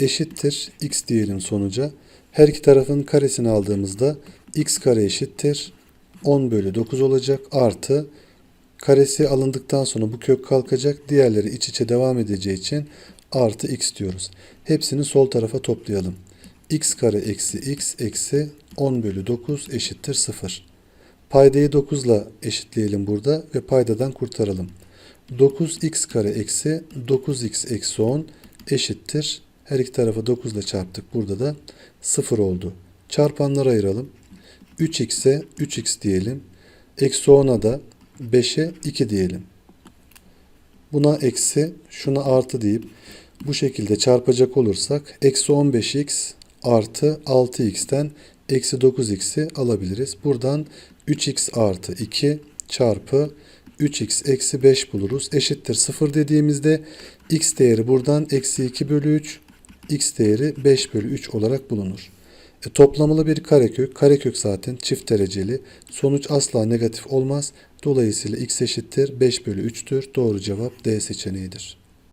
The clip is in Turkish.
eşittir x diyelim sonuca. Her iki tarafın karesini aldığımızda x kare eşittir 10 bölü 9 olacak artı karesi alındıktan sonra bu kök kalkacak. Diğerleri iç içe devam edeceği için artı x diyoruz. Hepsini sol tarafa toplayalım. x kare eksi x eksi 10 bölü 9 eşittir 0. Paydayı 9 ile eşitleyelim burada ve paydadan kurtaralım. 9x kare eksi 9x eksi 10 eşittir. Her iki tarafa 9 ile çarptık. Burada da 0 oldu. Çarpanlara ayıralım. 3x'e 3x diyelim. Eksi 10'a da 5'e 2 diyelim. Buna eksi, şuna artı deyip bu şekilde çarpacak olursak eksi 15x artı 6x'ten eksi 9x'i alabiliriz. Buradan 3x artı 2 çarpı 3x eksi 5 buluruz. Eşittir 0 dediğimizde x değeri buradan eksi 2 bölü 3, x değeri 5 bölü 3 olarak bulunur. E, toplamalı bir karekök. Karekök zaten çift dereceli. Sonuç asla negatif olmaz. Dolayısıyla x eşittir 5 bölü 3'tür. Doğru cevap D seçeneğidir.